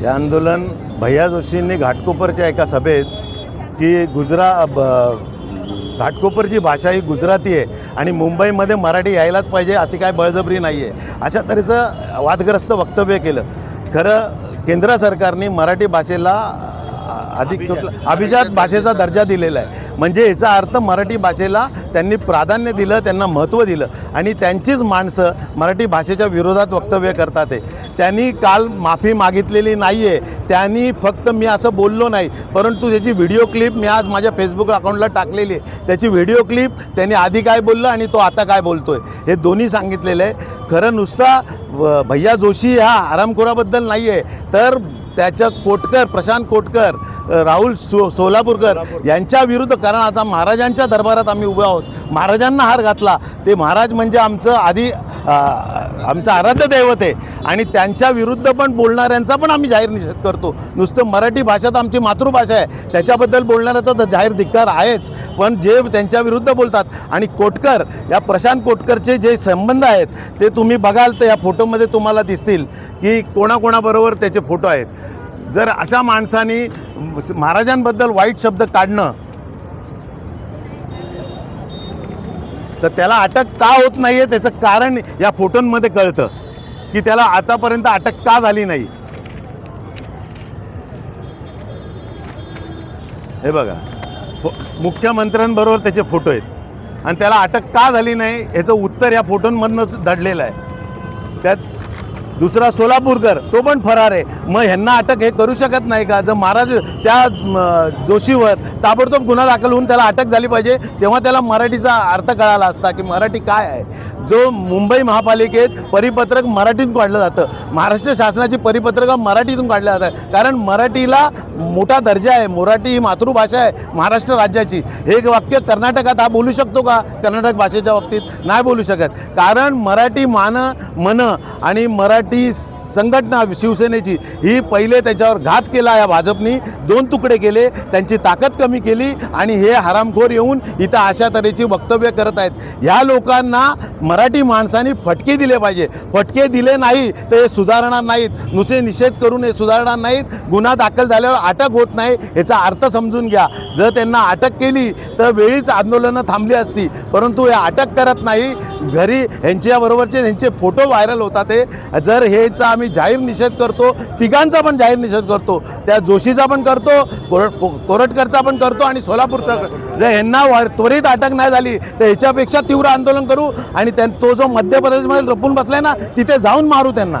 हे आंदोलन भैया जोशींनी घाटकोपरच्या एका सभेत की गुजरा ब- घाटकोपरची भाषा ही गुजराती आहे आणि मुंबईमध्ये मराठी यायलाच पाहिजे अशी काय बळजबरी नाही आहे अशा तऱ्हेचं वादग्रस्त वक्तव्य केलं. खरं केंद्र सरकारने मराठी भाषेला अधिक कुठला- अभिजात भाषेचा दर्जा दिलेला आहे. म्हणजे याचा अर्थ मराठी भाषेला त्यांनी प्राधान्य दिलं त्यांना महत्त्व दिलं. आणि त्यांचीच माणसं मराठी भाषेच्या विरोधात वक्तव्य करतात आहे त्यांनी काल माफी मागितलेली नाही आहे त्यांनी फक्त मी असं बोललो नाही परंतु त्याची व्हिडिओ क्लिप मी आज माझ्या फेसबुक अकाउंटला टाकलेली आहे. त्याची व्हिडिओ क्लिप त्यांनी आधी काय बोललं आणि तो आता काय बोलतो आहे हे दोन्ही सांगितलेलं आहे. खरं नुसता व- भैया जोशी हा आरामखोराबद्दल नाही आहे तर त्याच्या कोटकर प्रशांत कोटकर राहुल सो सोलापूरकर यांच्या विरुद्ध कारण आता महाराजांच्या दरबारात आम्ही उभे आहोत. महाराजांना हार घातला. ते महाराज म्हणजे आमचं आधी आमचं आराध्य दैवत आहे. आणि त्यांच्या विरुद्ध पण बोलणाऱ्यांचा पण आम्ही जाहीर निषेध करतो. नुसतं मराठी भाषा तर आमची मातृभाषा आहे. त्याच्याबद्दल बोलणाऱ्याचा तर जाहीर धिक्कार आहेच. पण जे त्यांच्या विरुद्ध बोलतात आणि कोटकर या प्रशांत कोटकरचे जे संबंध आहेत ते तुम्ही बघाल तर या फोटोमध्ये तुम्हाला दिसतील की कोणाकोणाबरोबर त्याचे फोटो आहेत. जर अशा माणसानी महाराजांबद्दल वाईट शब्द काढणं तर त्याला अटक का होत नाही आहे त्याचं कारण या फोटोंमध्ये कळतं. की त्याला आतापर्यंत अटक का झाली नाही. हे बघा. मुख्यमंत्र्यांबरोबर त्याचे फोटो आहेत. आणि त्याला अटक का झाली नाही याचं उत्तर या फोटोंमधनंच दडलेलं आहे. त्यात दुसरा सोलापूरकर तो पण फरार आहे. मग ह्यांना अटक हे करू शकत नाही का? जर महाराज त्या जोशीवर ताबडतोब गुन्हा दाखल होऊन त्याला अटक झाली पाहिजे तेव्हा त्याला मराठीचा अर्थ कळाला असता की मराठी काय आहे? जो मुंबई महापालिकेत परिपत्रक मराठीतून काढलं जातं. महाराष्ट्र शासनाची परिपत्रकं मराठीतून काढल्या जातात. कारण मराठीला मोठा दर्जा आहे. मराठी ही मातृभाषा आहे महाराष्ट्र राज्याची. हे वाक्य कर्नाटकात हा बोलू शकतो का? कर्नाटक भाषेच्या बाबतीत नाही बोलू शकत. कारण मराठी मान मन आणि मराठी notícia संघटना शिवसेनेची ही पहिले त्याच्यावर घात केला या भाजपनी. दोन तुकडे केले त्यांची ताकद कमी केली आणि हे हरामखोर येऊन इथं अशा तऱ्हेची वक्तव्य करत आहेत. ह्या लोकांना मराठी माणसांनी फटके दिले पाहिजे. फटके दिले नाही तर हे सुधारणार नाहीत. नुसते निषेध करून हे सुधारणार नाहीत. गुन्हा दाखल झाल्यावर अटक होत नाही याचा अर्थ समजून घ्या. जर त्यांना अटक केली तर वेळीच आंदोलनं थांबली असती. परंतु हे अटक करत नाही. घरी ह्यांच्याबरोबरचे ह्यांचे फोटो व्हायरल होतात ते जर हेचा आम्ही जाहीर निषेध करतो तिघांचा पण जाहीर निषेध करतो. त्या जोशीचा पण करतो कोरट कोरटकरचा पण करतो आणि सोलापूरचा जर यांना त्वरित अटक नाही झाली तर ह्याच्यापेक्षा तीव्र आंदोलन करू आणि तो जो मध्य प्रदेशमध्ये रपून बसलाय ना तिथे जाऊन मारू त्यांना.